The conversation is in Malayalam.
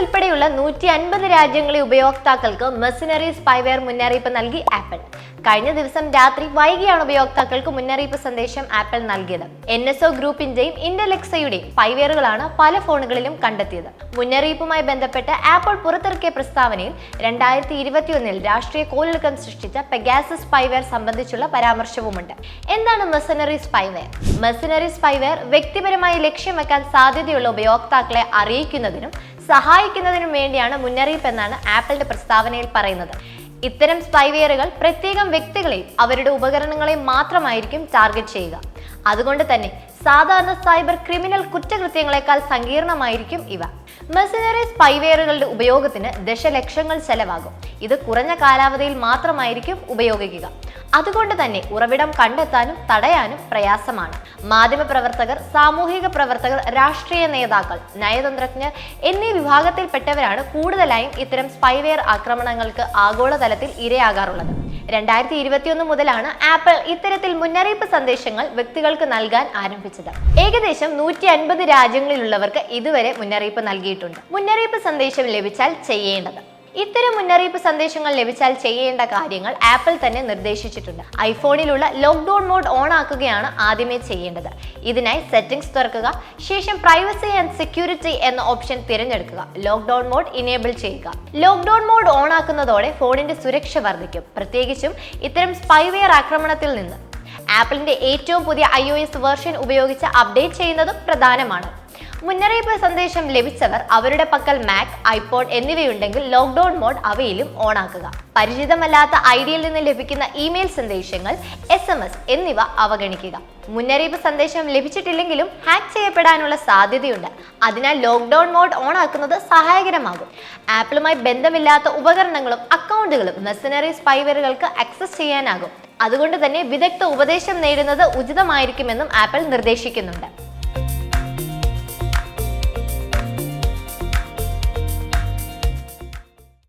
ഉൾപ്പെടെയുള്ള നൂറ്റി അൻപത് രാജ്യങ്ങളിലെ ഉപയോക്താക്കൾക്ക് മെസിനറി സ്പൈവെയർ മുന്നറിയിപ്പ് നൽകി ആപ്പിൾ. കഴിഞ്ഞ ദിവസം രാത്രി വൈകിയാണ് ഉപയോക്താക്കൾക്ക് മുന്നറിയിപ്പ് സന്ദേശം ആപ്പിൾ നൽകിയത്. എൻ എസ് ഒ ഗ്രൂപ്പിന്റെയും ഇന്റലെക്സയുടെയും സ്പൈവെയറുകളാണ് പല ഫോണുകളിലും കണ്ടെത്തിയത്. മുന്നറിയിപ്പുമായി ബന്ധപ്പെട്ട് ആപ്പിൾ പുറത്തിറക്കിയ പ്രസ്താവനയിൽ രണ്ടായിരത്തി ഇരുപത്തിയൊന്നിൽ രാഷ്ട്രീയ കോളിളക്കം സൃഷ്ടിച്ച പെഗാസസ് സ്പൈവെയർ സംബന്ധിച്ചുള്ള പരാമർശവുമുണ്ട്. എന്താണ് മെസനറി സ്പൈവെയർ മെസനറി സ്പൈവെയർ വ്യക്തിപരമായി ലക്ഷ്യം വെക്കാൻ സാധ്യതയുള്ള ഉപയോക്താക്കളെ അറിയിക്കുന്നതിനും സഹായിക്കുന്നതിനും വേണ്ടിയാണ് മുന്നറിയിപ്പ് എന്നാണ് ആപ്പിളിന്റെ പ്രസ്താവനയിൽ പറയുന്നത്. ഇത്തരം സ്പൈവെയറുകൾ പ്രത്യേകം വ്യക്തികളെയും അവരുടെ ഉപകരണങ്ങളെയും മാത്രമായിരിക്കും ടാർഗറ്റ് ചെയ്യുക. അതുകൊണ്ട് തന്നെ സാധാരണ സൈബർ ക്രിമിനൽ കുറ്റകൃത്യങ്ങളെക്കാൾ സങ്കീർണമായിരിക്കും ഇവ. മെസ്സിനറി സ്പൈവെയറുകളുടെ ഉപയോഗത്തിന് ദശലക്ഷങ്ങൾ ചെലവാകും. ഇത് കുറഞ്ഞ കാലാവധിയിൽ മാത്രമായിരിക്കും ഉപയോഗിക്കുക. അതുകൊണ്ട് തന്നെ ഉറവിടം കണ്ടെത്താനും തടയാനും പ്രയാസമാണ്. മാധ്യമപ്രവർത്തകർ സാമൂഹിക പ്രവർത്തകർ രാഷ്ട്രീയ നേതാക്കൾ നയതന്ത്രജ്ഞർ എന്നീ വിഭാഗത്തിൽപ്പെട്ടവരാണ് കൂടുതലായും ഇത്തരം സ്പൈവെയർ ആക്രമണങ്ങൾക്ക് ആഗോളതലത്തിൽ ഇരയാകാറുള്ളത്. രണ്ടായിരത്തി ഇരുപത്തിയൊന്ന് മുതലാണ് ആപ്പിൾ ഇത്തരത്തിൽ മുന്നറിയിപ്പ് സന്ദേശങ്ങൾ വ്യക്തികൾക്ക് നൽകാൻ ആരംഭിച്ചത്. ഏകദേശം നൂറ്റി അൻപത് രാജ്യങ്ങളിലുള്ളവർക്ക് ഇതുവരെ മുന്നറിയിപ്പ് നൽകിയിട്ടുണ്ട്. മുന്നറിയിപ്പ് സന്ദേശം ലഭിച്ചാൽ ചെയ്യേണ്ടത് ഇത്തരം മുന്നറിയിപ്പ് സന്ദേശങ്ങൾ ലഭിച്ചാൽ ചെയ്യേണ്ട കാര്യങ്ങൾ ആപ്പിൾ തന്നെ നിർദ്ദേശിച്ചിട്ടുണ്ട്. ഐഫോണിലുള്ള ലോക്ക്ഡൌൺ മോഡ് ഓൺ ആക്കുകയാണ് ആദ്യമേ ചെയ്യേണ്ടത്. ഇതിനായി സെറ്റിംഗ്സ് തുറക്കുക ശേഷം പ്രൈവസി ആൻഡ് സെക്യൂരിറ്റി എന്ന ഓപ്ഷൻ തിരഞ്ഞെടുക്കുക. ലോക്ക്ഡൌൺ മോഡ് ഇനേബിൾ ചെയ്യുക. ലോക്ക്ഡൌൺ മോഡ് ഓൺ ആക്കുന്നതോടെ ഫോണിന്റെ സുരക്ഷ വർദ്ധിക്കും. പ്രത്യേകിച്ചും ഇത്തരം സ്പൈവെയർ ആക്രമണത്തിൽ നിന്ന്. ആപ്പിളിന്റെ ഏറ്റവും പുതിയ ഐ വേർഷൻ ഉപയോഗിച്ച് അപ്ഡേറ്റ് ചെയ്യുന്നതും പ്രധാനമാണ്. മുന്നറിയിപ്പ് സന്ദേശം ലഭിച്ചവർ അവരുടെ പക്കൽ മാക് ഐപോഡ് എന്നിവയുണ്ടെങ്കിൽ ലോക്ക്ഡൌൺ മോഡ് അവയിലും ഓണാക്കുക പരിചിതമല്ലാത്ത ഐഡിയിൽ നിന്ന് ലഭിക്കുന്ന ഇമെയിൽ സന്ദേശങ്ങൾ എസ് എം എസ് എന്നിവ അവഗണിക്കുക. മുന്നറിയിപ്പ് സന്ദേശം ലഭിച്ചിട്ടില്ലെങ്കിലും ഹാക്ക് ചെയ്യപ്പെടാനുള്ള സാധ്യതയുണ്ട്. അതിനാൽ ലോക്ക്ഡൌൺ മോഡ് ഓണാക്കുന്നത് സഹായകരമാകും. ആപ്പിളുമായി ബന്ധമില്ലാത്ത ഉപകരണങ്ങളും അക്കൗണ്ടുകളും മെസ്സനറി സ്പൈവറുകൾക്ക് ആക്സസ് ചെയ്യാനാകും. അതുകൊണ്ട് തന്നെ വിദഗ്ധ ഉപദേശം നേടുന്നത് ഉചിതമായിരിക്കുമെന്നും ആപ്പിൾ നിർദ്ദേശിക്കുന്നുണ്ട്.